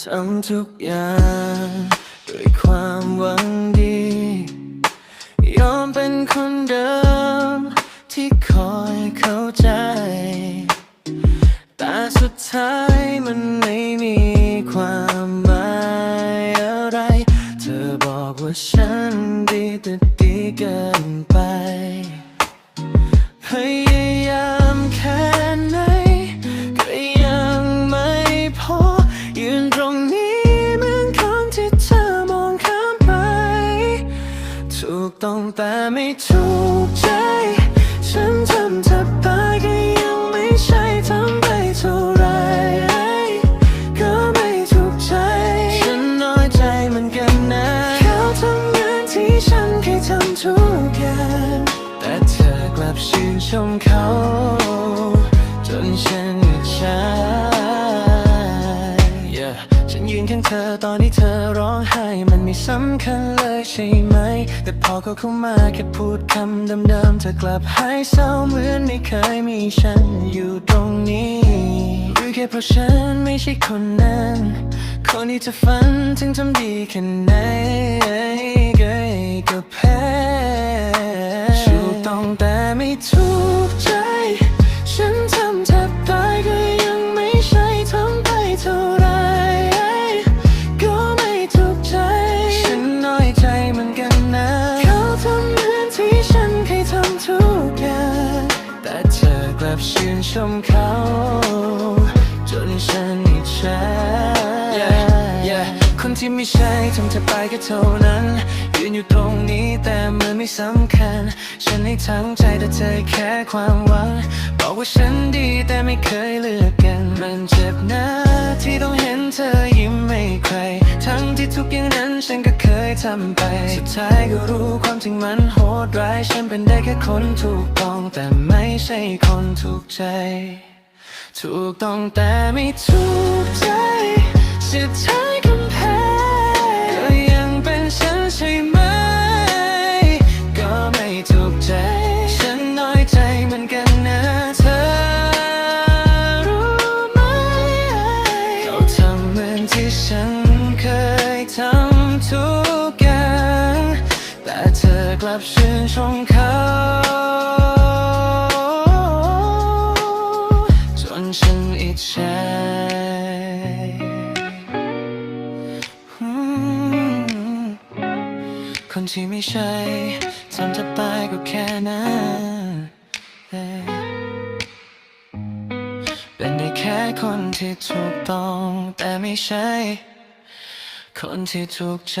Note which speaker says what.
Speaker 1: ทำทุกอย่างด้วยความหวังดี ยอมเป็นคนเดิม ที่คอยเข้าใจ แต่สุดท้ายมันไม่มีความหมายอะไร เธอบอกว่าฉันดีแต่ดีเกิน แต่ไม่ถูกใจ ฉันทำเธอไปก็ยังไม่ใช่ทำไปเท่าไรก็ไม่ถูกใจ ฉันน้อยใจเหมือนกันนะเขาทำงานที่ฉันเคยทำทุกอย่างแต่เธอกลับชื่นชมเขา จนฉันอิจฉา Yeah ฉันยืนข้างเธอตอนที่เธอร้องไห้ ไม่สำคัญเลยใช่ไหม แต่พอเขาเข้ามาแค่พูดคำเดิมๆเธอกลับหายเศร้าเหมือนไม่เคยมีฉันอยู่ตรงนี้หรือแค่เพราะฉันไม่ใช่คนนั้น คนที่เธอฝันถึงทำดีแค่ไหนก็แพ้ถูต้องแต่ไม่ถูก ชมเขา จนฉันอิจฉา yeah, yeah. คนที่ไม่ใช่ทำเธอไปก็เท่านั้น ยืนอยู่ตรงนี้แต่มันไม่สำคัญ ฉันให้ทั้งใจแต่เธอแค่ความหวัง บอกว่าฉันดีแต่ไม่เคยเลือกกัน มันเจ็บนะที่ต้องเห็นเธอยิ้มให้ใคร ทั้งที่ทุกอย่างนั้น ฉันก็เคยทำไป สุดท้ายก็รู้ความจริงมันโหดร้าย ฉันเป็นได้แค่คนถูกต้อง แต่ไม่ใช่คนถูกใจ ถูกต้องแต่ไม่ถูกใจสุดท้ายคำแพ้ก็ยังเป็นฉันใช่ไหม ก็ไม่ถูกใจ ฉันน้อยใจเหมือนกันนะเธอรู้ไหมเขาทำเหมือนที่ฉัน กลับชื่นชมเขาจนฉันอิจฉาคนที่ไม่ใช่ทำเธอไปก็แค่นั้นเป็นได้แค่คนที่ถูกต้อง แต่ไม่ใช่ คนที่ถูกใจ